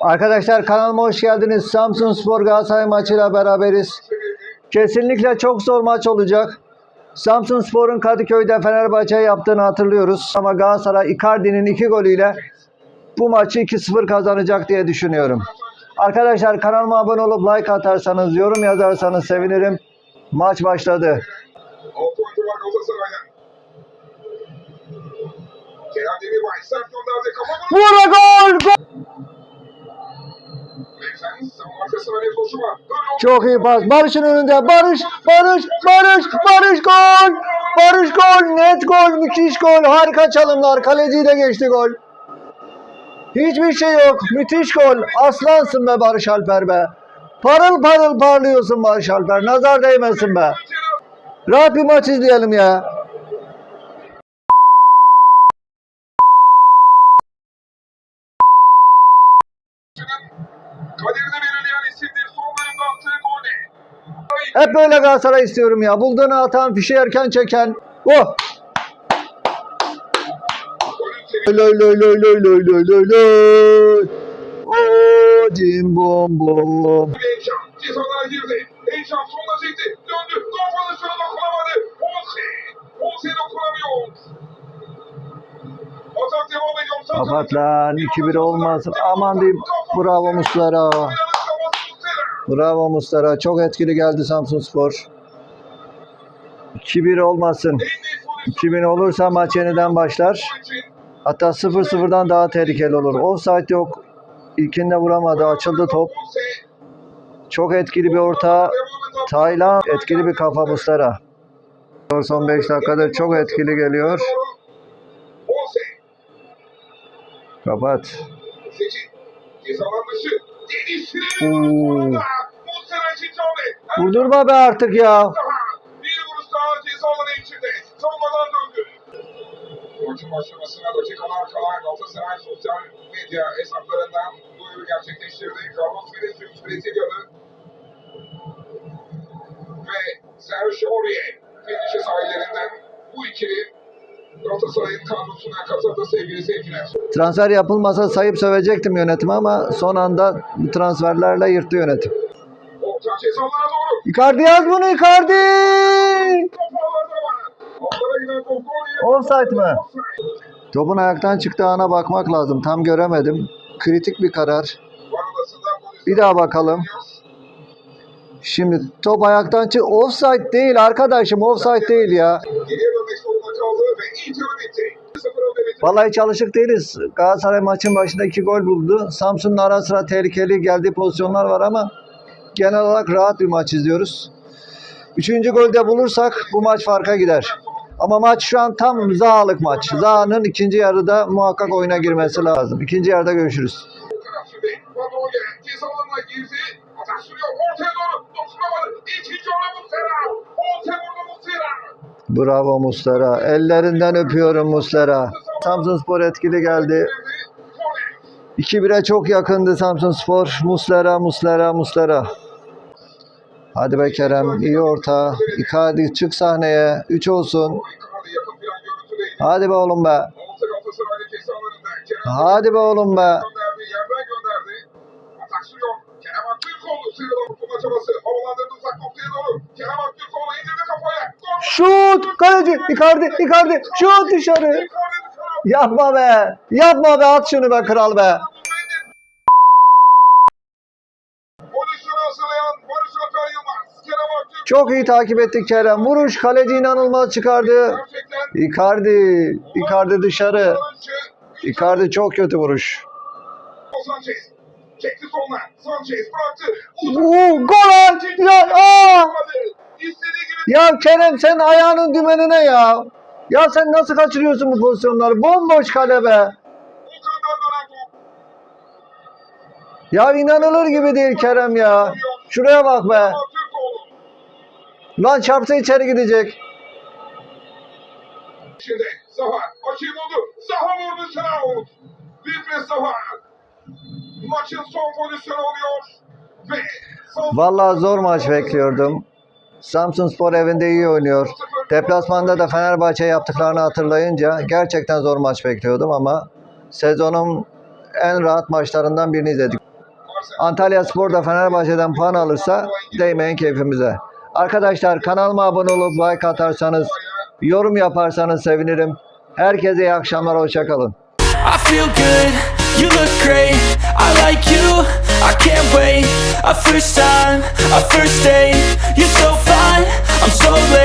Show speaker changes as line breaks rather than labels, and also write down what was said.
Arkadaşlar kanalıma hoş geldiniz. Samsun Spor Galatasaray maçıyla beraberiz. Kesinlikle çok zor maç olacak. Samsun Spor'un Kadıköy'de Fenerbahçe'ye yaptığını hatırlıyoruz. Ama Galatasaray Icardi'nin iki golüyle bu maçı 2-0 kazanacak diye düşünüyorum. Arkadaşlar kanalıma abone olup like atarsanız, yorum yazarsanız sevinirim. Maç başladı.
Altı oyuncu var
Çok iyi pas. Barış'ın önünde. Barış, Barış, Barış, Barış gol! Barış gol! Net gol! Müthiş gol! Harika çalımlar. Kaleciyi de geçti gol. Hiçbir şey yok. Müthiş gol. Aslansın be Barış Alper be. Parıl parıl parlıyorsun Barış Alper. Nazar değmesin be. Rahat bir maç izleyelim ya. Hep böyle Galatasaray istiyorum ya. Bulduğunu atan, fişi erken çeken. Oh! Loy loy loy loy loy loy loy loy. Oh, dim bom bom.
Cezalara girdi. Heyecan sonuna çekti. Döndü. Gol pozisyonu dokunamadı. Olse. Olse dokunamıyor. Atak devam
Kapat lan 2-1 olmasın. Aman diyeyim. Bravo Muslera. Bravo Muslera. Çok etkili geldi Samsun Spor. 2-1 olmasın.
En net pozisyon
2000 olursa maç yeniden başlar. Hatta 0-0'dan daha tehlikeli olur. Offside yok. İlkinde vuramadı. Açıldı top. Çok etkili bir orta. Taylan etkili bir kafa Muslera. Son 5 dakikadır çok etkili geliyor. Kapat. Oo. Vurdurma be artık ya.
Bir vuruş daha cezaları içinde. Savunmadan döndü. Maçın başlamasına dakikalar kala Galatasaray sosyal medya hesaplarından duyuru gerçekleştirdi. Carlos Vinicius Brezilyalı ve Sergio Aurier finişi sahillerinden bu ikili Galatasaray'ın kadrosuna katıldı sevgili seyirciler.
Transfer yapılmasa sayıp sövecektim yönetimi ama son anda transferlerle yırttı yönetim.
Orta doğru.
Icardi yaz bunu Icardi! Offside mi? Topun ayaktan çıktığı ana bakmak lazım. Tam göremedim. Kritik bir karar. Bir daha bakalım. Şimdi top ayaktan çık. Offside değil arkadaşım. Offside değil ya.
Geriye dönmek zorunda kaldı ve ilk yarı bitti. 0 önde bitti.
Vallahi çalışık değiliz. Galatasaray maçın başında iki gol buldu. Samsun'un ara sıra tehlikeli geldiği pozisyonlar var ama genel olarak rahat bir maç izliyoruz. Üçüncü golde bulursak bu maç farka gider. Ama maç şu an tam Zaha'lık maç. Zaha'nın ikinci yarıda muhakkak oyuna girmesi lazım. İkinci yarıda görüşürüz. Bravo Muslera. Ellerinden öpüyorum Muslera. Samsunspor etkili geldi.
Kole.
2-1'e çok yakındı Samsunspor. Muslera, Muslera, Muslera. Hadi be Kerem. iyi orta. Icardi çık sahneye. 3 olsun. Hadi be oğlum be. Hadi be oğlum be. Şut! Kaleci! Icardi! Icardi! Şut dışarı. Yapma be! Yapma be! At şunu be kral be!
Pozisyonu hazırlayan Barış Alper Yılmaz. Kerem Aktürkoğlu.
Çok iyi takip ettik Kerem. Vuruş kaleci inanılmaz çıkardı. Icardi! Icardi dışarı. Icardi çok kötü vuruş.
Çekti.
Oo, gol! Ya, aa! Ya Kerem sen ayağının dümenine ya. Ya sen nasıl kaçırıyorsun bu pozisyonları? Bomboş kale be. Ya inanılır gibi değil Kerem ya. Şuraya bak be. Lan çarpsa içeri gidecek.
Şimdi Zaha açıyı buldu. Zaha vurdu sıra out. Vifre Zaha. Maçın son pozisyonu oluyor. Ve son
Vallahi zor maç bekliyordum. Samsunspor evinde iyi oynuyor. Deplasmanda da Fenerbahçe yaptıklarını hatırlayınca gerçekten zor maç bekliyordum ama sezonun en rahat maçlarından birini izledik. Antalya Spor da Fenerbahçe'den puan alırsa değmeyin keyfimize. Arkadaşlar kanalıma abone olup like atarsanız, yorum yaparsanız sevinirim. Herkese iyi akşamlar, hoşçakalın.
I feel good, you look great, I like you, I can't wait. A first time, a first date, you're so fine, I'm so late.